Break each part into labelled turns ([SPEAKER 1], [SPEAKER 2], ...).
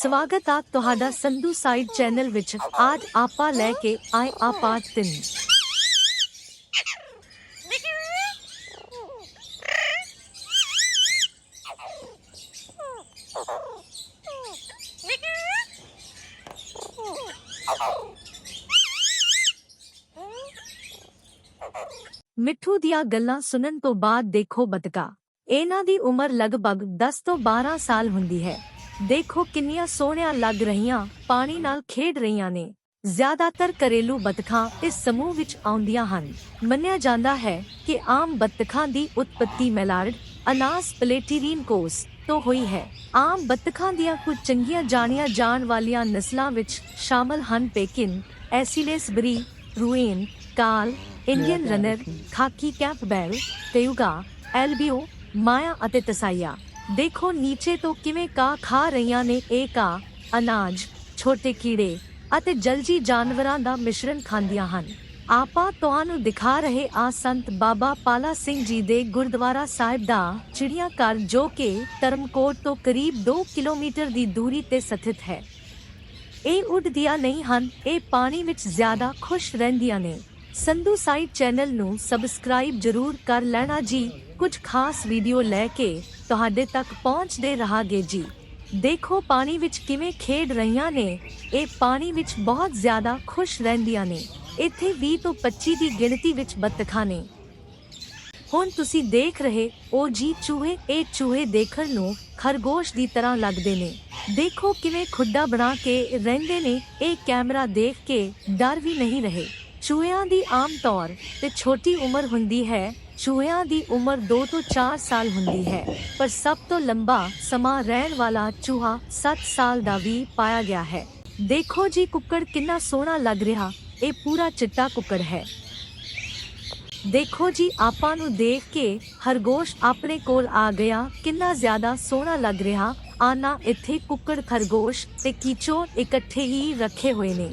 [SPEAKER 1] ਸਵਾਗਤ ਆ ਤੁਹਾਡਾ ਸੰਧੂ ਸਾਈਡ ਚੈਨਲ ਵਿੱਚ। ਅੱਜ ਆਪਾਂ ਲੈ ਕੇ ਆਏ ਆ ਪਾਰਟ 3 ਮਿੱਠੂ ਦੀਆਂ ਗੱਲਾਂ ਸੁਣਨ ਤੋਂ ਬਾਅਦ ਦੇਖੋ ਬਤਕਾ ਇਹਨਾਂ ਦੀ ਉਮਰ ਲਗਭਗ 10 ਤੋਂ 12 ਸਾਲ ਹੁੰਦੀ ਹੈ। ਦੇਖੋ ਕਿੰਨੀਆਂ ਸੋਹਣੀਆਂ ਲੱਗ ਰਹੀਆਂ, ਪਾਣੀ ਨਾਲ ਖੇਡ ਰਹੀਆਂ ਨੇ। ਜ਼ਿਆਦਾਤਰ ਘਰੇਲੂ ਬਤਖਾਂ ਇਸ ਸਮੂਹ ਵਿੱਚ ਆਉਂਦੀਆਂ ਹਨ। ਮੰਨਿਆ ਜਾਂਦਾ ਹੈ ਕਿ ਆਮ ਬਤਖਾਂ ਦੀ ਉਤਪਤੀ ਮੈਲਾਰਡ, ਅਨਾਸ ਪਲੇਟੀਰੀਨ ਕੋਸ ਤੋਂ ਹੋਈ ਹੈ। ਆਮ ਬਤਖਾਂ ਦੀਆਂ ਕੁਝ ਚੰਗੀਆਂ ਜਾਣੀਆਂ ਜਾਣ ਵਾਲੀਆਂ ਨਸਲਾਂ ਵਿੱਚ ਸ਼ਾਮਲ ਹਨ Pekin, Aylesbury Rouen call, Indian runner, khaki Campbell Cayuga ਐਲਬੀਓ, ਮਾਇਆ ਅਤੇ ਤਸਾਈਆ ਦੇਖੋ ਨੀਚੇ ਤੋਂ ਕਿਵੇਂ ਕਾ ਖਾ ਰਹੀਆਂ ਨੇ ਇਹ ਕਾ ਅਨਾਜ, ਛੋਟੇ ਕੀੜੇ ਅਤੇ ਜਲਜੀ ਜਾਨਵਰਾਂ ਦਾ ਮਿਸ਼ਰਣ ਖਾਂਦੀਆਂ ਹਨ। ਆਪਾਂ ਤੁਹਾਨੂੰ ਦਿਖਾ ਰਹੇ ਆ ਸੰਤ ਬਾਬਾ ਪਾਲਾ ਸਿੰਘ ਜੀ ਦੇ ਗੁਰਦੁਆਰਾ ਸਾਹਿਬ ਦਾ ਚਿੜੀਆ ਘਰ ਜੋ ਕਿ ਧਰਮਕੋਟ ਤੋਂ ਕਰੀਬ 2 ਕਿਲੋਮੀਟਰ ਦੀ ਦੂਰੀ ਤੇ ਸਥਿਤ ਹੈ। ਇਹ ਉੱਡਦੀਆਂ ਨਹੀਂ ਹਨ, ਇਹ ਪਾਣੀ ਵਿੱਚ ਜ਼ਿਆਦਾ ਖੁਸ਼ ਰਹਿੰਦੀਆਂ ਨੇ। ਸੰਧੂ ਸਾਈਡ ਚੈਨਲ ਨੂੰ ਸਬਸਕ੍ਰਾਈਬ ਜਰੂਰ ਕਰ ਲੈਣਾ ਜੀ। ਕੁਝ ਖਾਸ ਵੀਡੀਓ ਲੈ ਕੇ ਤੁਹਾਡੇ ਤੱਕ ਪਹੁੰਚਦੇ ਰਹਾਂਗੇ ਜੀ। ਦੇਖੋ ਪਾਣੀ ਵਿੱਚ ਕਿਵੇਂ ਖੇਡ ਰਹੀਆਂ ਨੇ। ਇਹ ਪਾਣੀ ਵਿੱਚ ਬਹੁਤ ਜ਼ਿਆਦਾ ਖੁਸ਼ ਰਹਿੰਦੀਆਂ ਨੇ। ਇੱਥੇ 20 ਤੋਂ 25 ਦੀ ਗਿਣਤੀ ਵਿੱਚ ਬੱਤਖਾਂ ਨੇ। ਹੁਣ ਤੁਸੀਂ ਦੇਖ ਰਹੇ ਉਹ ਜੀ ਚੂਹੇ, ਇਹ ਚੂਹੇ ਦੇਖਣ ਨੂੰ ਖਰਗੋਸ਼ ਦੀ ਤਰ੍ਹਾਂ ਲੱਗਦੇ ਨੇ। ਦੇਖੋ ਕਿਵੇਂ ਖੁੱਡਾ ਬਣਾ ਕੇ ਰਹਿੰਦੇ ਨੇ। ਇਹ ਕੈਮਰਾ ਦੇਖ ਕੇ ਡਰ ਵੀ ਨਹੀਂ ਰਹੇ। ਚੂਹਿਆਂ ਦੀ ਆਮ ਤੌਰ ਤੇ ਛੋਟੀ ਉਮਰ ਹੁੰਦੀ ਹੈ। ਚੂਹਿਆਂ ਦੀ ਉਮਰ 2 ਤੋਂ 4 ਸਾਲ ਹੁੰਦੀ ਹੈ, ਪਰ ਸਭ ਤੋਂ ਲੰਬਾ ਸਮਾਂ ਰਹਿਣ ਵਾਲਾ ਚੂਹਾ 7 ਸਾਲ ਦਾ ਵੀ ਪਾਇਆ ਗਿਆ ਹੈ। ਦੇਖੋ ਜੀ ਕੁੱਕੜ ਕਿੰਨਾ ਸੋਹਣਾ ਲੱਗ ਰਿਹਾ, ਇਹ ਪੂਰਾ ਚਿੱਟਾ ਕੁੱਕੜ ਹੈ। ਦੇਖੋ ਜੀ ਆਪਾਂ ਨੂੰ ਦੇਖ ਕੇ ਖਰਗੋਸ਼ ਆਪਣੇ ਕੋਲ ਆ ਗਿਆ, ਕਿੰਨਾ ਜ਼ਿਆਦਾ ਸੋਹਣਾ ਲੱਗ ਰਿਹਾ। ਆਨਾ ਇੱਥੇ ਕੁੱਕੜ, ਖਰਗੋਸ਼ ਤੇ ਕੀਚੋ ਇਕੱਠੇ ਹੀ ਰੱਖੇ ਹੋਏ ਨੇ।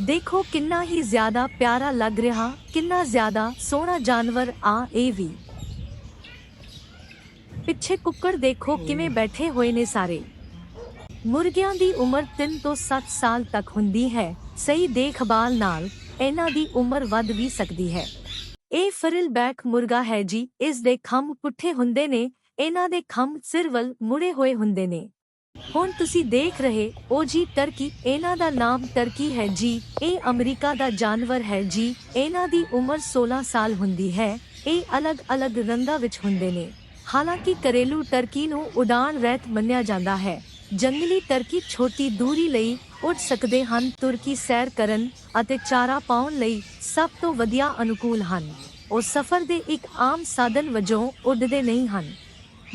[SPEAKER 1] ਦੇਖੋ ਕਿੰਨਾ ਹੀ ਜ਼ਿਆਦਾ ਪਿਆਰਾ ਲੱਗ ਰਿਹਾ, ਕਿੰਨਾ ਜ਼ਿਆਦਾ ਸੋਹਣਾ ਜਾਨਵਰ ਆ ਇਹ ਵੀ। ਪਿੱਛੇ ਕੁੱਕੜ ਦੇਖੋ ਕਿਵੇਂ ਬੈਠੇ ਹੋਏ ਨੇ ਸਾਰੇ। ਮੁਰਗਿਆਂ ਦੀ ਉਮਰ 3 ਤੋਂ 7 ਸਾਲ ਤੱਕ ਹੁੰਦੀ ਹੈ। ਸਹੀ ਦੇਖਭਾਲ ਨਾਲ ਇਹਨਾਂ ਦੀ ਉਮਰ ਵੱਧ ਵੀ ਸਕਦੀ ਹੈ। ਇਹ ਫਰਿਲ ਬੈਕ ਮੁਰਗਾ ਹੈ ਜੀ, ਇਸ ਦੇ ਖੰਭ ਪੁੱਠੇ ਹੁੰਦੇ ਨੇ, ਇਹਨਾਂ ਦੇ ਖੰਭ ਸਿਰ ਵੱਲ ਮੁੜੇ ਹੋਏ ਹੁੰਦੇ ਨੇ। ਹੁਣ ਤੁਸੀਂ ਦੇਖ ਰਹੇ ਉਹ ਜੀ ਟਰਕੀ, ਇਹਨਾਂ ਦਾ ਨਾਮ ਟਰਕੀ ਹੈ ਜੀ। ਇਹ ਅਮਰੀਕਾ ਦਾ ਜਾਨਵਰ ਹੈ ਜੀ। ਇਹਨਾਂ ਦੀ ਉਮਰ 16 ਸਾਲ ਹੁੰਦੀ ਹੈ। ਇਹ ਅਲੱਗ-ਅਲੱਗ ਰੰਗਾਂ ਵਿੱਚ ਹੁੰਦੇ ਨੇ। ਹਾਲਾਂਕਿ ਘਰੇਲੂ ਟਰਕੀ ਨੂੰ ਉਡਾਨ ਰਹਿਤ ਮੰਨਿਆ ਜਾਂਦਾ ਹੈ। ਜੰਗਲੀ ਟਰਕੀ ਛੋਟੀ ਦੂਰੀ ਲਈ ਉੱਡ ਸਕਦੇ ਹਨ, ਤੁਰਕੀ ਸੈਰ ਕਰਨ ਅਤੇ ਚਾਰਾ ਪਾਉਣ ਲਈ ਸਭ ਤੋਂ ਵਧੀਆ ਅਨੁਕੂਲ ਹਨ। ਉਹ ਸਫ਼ਰ ਦੇ ਇੱਕ ਆਮ ਸਾਧਨ ਵਜੋਂ ਉੱਡਦੇ ਨਹੀਂ ਹਨ।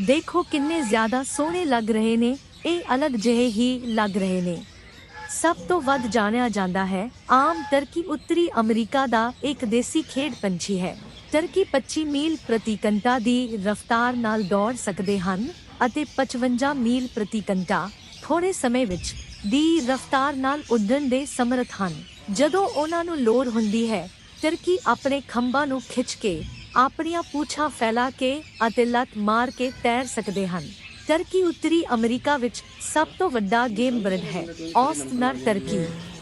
[SPEAKER 1] ਦੇਖੋ ਕਿੰਨੇ ਜ਼ਿਆਦਾ ਸੋਹਣੇ ਲੱਗ ਰਹੇ ਨੇ। ਇਹ ਅਲੱਗ ਜਿਹੇ ਹੀ ਲੱਗ ਰਹੇ ਨੇ। ਸਭ ਤੋਂ ਵੱਧ ਜਾਣਿਆ ਜਾਂਦਾ ਹੈ, ਆਮ ਟਰਕੀ ਉੱਤਰੀ ਅਮਰੀਕਾ ਦਾ ਇੱਕ ਦੇਸੀ ਖੇਡ ਪੰਛੀ ਹੈ। ਟਰਕੀ 25 ਮੀਲ ਪ੍ਰਤੀ ਘੰਟਾ ਦੀ ਰਫ਼ਤਾਰ ਨਾਲ ਦੌੜ ਸਕਦੇ ਹਨ ਅਤੇ 55 ਮੀਲ ਪ੍ਰਤੀ ਘੰਟਾ ਥੋੜੇ ਸਮੇਂ ਵਿੱਚ ਦੀ ਰਫ਼ਤਾਰ ਨਾਲ ਉੱਡਣ ਦੇ ਸਮਰੱਥ ਹਨ। ਜਦੋਂ ਉਹਨਾਂ ਨੂੰ ਲੋੜ ਹੁੰਦੀ ਹੈ, ਟਰਕੀ ਆਪਣੇ ਖੰਭਾਂ ਨੂੰ ਖਿੱਚ ਕੇ ਆਪਣੀਆਂ ਪੂਛਾਂ ਫੈਲਾ ਕੇ ਅਤੇ ਲੱਤ ਮਾਰ ਕੇ ਤੈਰ ਸਕਦੇ ਹਨ। ਟਰਕੀ ਉੱਤਰੀ ਅਮਰੀਕਾ ਵਿੱਚ ਸਭ ਤੋਂ ਵੱਡਾ ਗੇਮ ਬਰਡ ਹੈ, ਔਸਤ ਨਰ ਟਰਕੀ,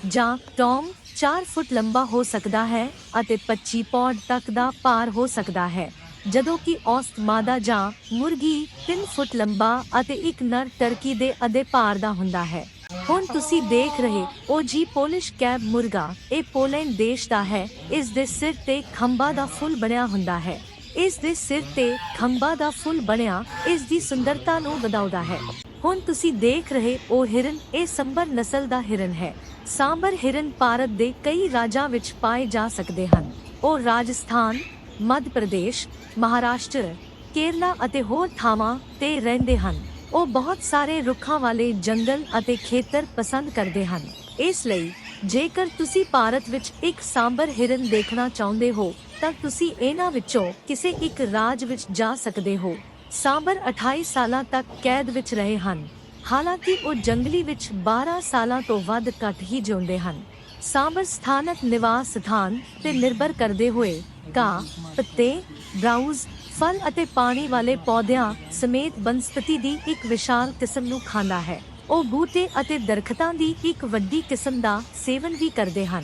[SPEAKER 1] ਜਾਂ ਟੌਮ 4 ਫੁੱਟ ਲੰਬਾ ਹੋ ਸਕਦਾ ਹੈ ਅਤੇ 25 ਪੌਂਡ ਤੱਕ ਦਾ ਭਾਰ ਹੋ ਸਕਦਾ ਹੈ। ਜਦੋਂ ਕਿ ਔਸਤ ਮਾਦਾ ਜਾਂ ਮੁਰਗੀ 3 ਫੁੱਟ ਲੰਬਾ ਅਤੇ ਇੱਕ ਨਰ ਟਰਕੀ ਦੇ ਅਧੇ ਭਾਰ ਦਾ ਹੁੰਦਾ ਹੈ। ਹੁਣ ਤੁਸੀਂ ਦੇਖ ਰਹੇ ਉਹ ਜੀ ਪੋਲਿਸ਼ ਕੈਬ ਮੁਰਗਾ, ਇਹ ਪੋਲੈਂਡ ਦੇਸ਼ ਦਾ ਹੈ, ਇਸ ਦੇ ਸਿਰ ਤੇ ਖੰਭਾ ਦਾ ਫੁੱਲ ਬਣਿਆ ਹੁੰਦਾ ਹੈ। ਇਸ ਦੇ ਸਿਰ ਤੇ ਖੰਭਾ ਦਾ ਫੁੱਲ ਬਣਿਆ, ਇਸ ਦੀ ਸੁੰਦਰਤਾ ਨੂੰ ਵਧਾਉਂਦਾ ਹੈ। ਹੁਣ ਤੁਸੀਂ ਦੇਖ ਰਹੇ ਉਹ ਹਿਰਨ, ਇਹ ਸੰਬਰ ਨਸਲ ਦਾ ਹਿਰਨ ਹੈ। ਸਾਂਬਰ ਹਿਰਨ ਭਾਰਤ ਦੇ ਕਈ ਰਾਜਾਂ ਵਿੱਚ ਪਾਏ ਜਾ ਸਕਦੇ ਹਨ। ਉਹ ਰਾਜਸਥਾਨ, ਮੱਧ ਪ੍ਰਦੇਸ਼, ਮਹਾਰਾਸ਼ਟਰ, ਕੇਰਲਾ ਅਤੇ ਹੋਰ ਥਾਵਾਂ ਤੇ ਰਹਿੰਦੇ ਹਨ। ਉਹ ਬਹੁਤ ਸਾਰੇ ਰੁੱਖਾਂ ਵਾਲੇ ਜੰਗਲ ਅਤੇ ਖੇਤਰ ਪਸੰਦ ਕਰਦੇ ਹਨ। ਇਸ ਲਈ ਜੇਕਰ ਤੁਸੀਂ ਭਾਰਤ ਵਿੱਚ ਇੱਕ ਸਾਂਬਰ ਹਿਰਨ ਦੇਖਣਾ ਚਾਹੁੰਦੇ ਹੋ ਤਾਂ ਤੁਸੀਂ ਇਹਨਾਂ ਵਿੱਚੋਂ ਕਿਸੇ ਇੱਕ ਰਾਜ ਵਿੱਚ ਜਾ ਸਕਦੇ ਹੋ। ਸਾਂਬਰ 28 ਸਾਲਾਂ ਤੱਕ ਕੈਦ ਵਿੱਚ ਰਹੇ ਹਨ। ਹਾਲਾਂਕਿ ਉਹ ਜੰਗਲੀ ਵਿੱਚ 12 ਸਾਲਾਂ ਤੋਂ ਵੱਧ ਘੱਟ ਹੀ ਜਿਉਂਦੇ ਹਨ। ਸਾਂਬਰ ਸਥਾਨਕ ਨਿਵਾਸ ਸਥਾਨ ਤੇ ਨਿਰਭਰ ਕਰਦੇ ਹੋਏ ਘਾਹ, ਪੱਤੇ, ਬ੍ਰਾਊਜ਼, ਫਲ ਅਤੇ ਪਾਣੀ ਵਾਲੇ ਪੌਦਿਆਂ ਸਮੇਤ ਬਨਸਪਤੀ ਦੀ ਇੱਕ ਵਿਸ਼ਾਲ ਕਿਸਮ ਨੂੰ ਖਾਂਦਾ ਹੈ। ਉਹ ਬੂਟੇ ਅਤੇ ਦਰਖਤਾਂ ਦੀ ਇੱਕ ਵੱਡੀ ਕਿਸਮ ਦਾ ਸੇਵਨ ਵੀ ਕਰਦੇ ਹਨ।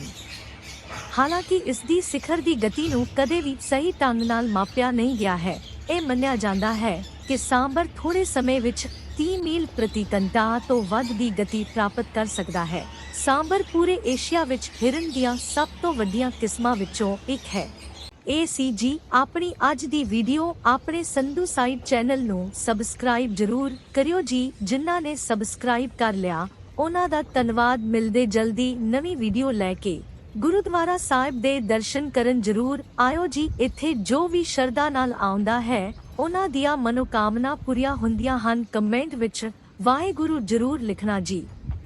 [SPEAKER 1] ਹਾਲਾਂਕਿ ਇਸ ਦੀ ਸਿਖਰ ਦੀ ਗਤੀ ਨੂੰ ਕਦੇ ਵੀ ਸਹੀ ਢੰਗ ਨਾਲ ਮਾਪਿਆ ਨਹੀਂ ਗਿਆ ਹੈ। ਇਹ ਮੰਨਿਆ ਜਾਂਦਾ ਹੈ ਕਿ ਸਾਂਬਰ ਥੋੜੇ ਸਮੇਂ ਵਿੱਚ 30 ਮੀਲ ਪ੍ਰਤੀ ਘੰਟਾ ਤੋਂ ਵੱਧ ਦੀ ਗਤੀ ਪ੍ਰਾਪਤ ਕਰ ਸਕਦਾ ਹੈ। ਸਾਂਬਰ ਪੂਰੇ ਏਸ਼ੀਆ ਵਿੱਚ ਹਿਰਨ ਦੀਆਂ ਸਭ ਤੋਂ ਵੱਡੀਆਂ ਕਿਸਮਾਂ ਵਿੱਚੋਂ ਇੱਕ ਹੈ। ਇਹ ਸੀ ਜੀ ਆਪਣੀ ਅੱਜ ਦੀ ਵੀਡੀਓ ਆਪਣੇ ਸੰਧੂ ਸਾਈਡ ਚੈਨਲ ਨੂੰ ਸਬਸਕ੍ਰਾਈਬ ਜਰੂਰ ਕਰਿਓ ਜੀ, ਜਿਨ੍ਹਾਂ ਨੇ ਸਬਸਕ੍ਰਾਈਬ ਕਰ ਲਿਆ। ਉਹਨਾਂ ਦਾ ਧੰਨਵਾਦ, ਮਿਲਦੇ ਜਲਦੀ ਨਵੀਂ ਵੀਡੀਓ ਲੈ ਕੇ। ਗੁਰਦੁਆਰਾ ਸਾਹਿਬ ਦੇ ਦਰਸ਼ਨ ਕਰਨ ਜਰੂਰ ਆਇਓ ਜੀ। ਇੱਥੇ ਜੋ ਵੀ ਸ਼ਰਧਾ ਨਾਲ ਆਉਂਦਾ ਹੈ, ਉਹਨਾਂ ਦੀਆਂ ਮਨੋਕਾਮਨਾ ਪੂਰੀਆਂ ਹੁੰਦੀਆਂ ਹਨ। ਕਮੈਂਟ ਵਿੱਚ ਵਾਹਿਗੁਰੂ ਜਰੂਰ ਲਿਖਣਾ ਜੀ।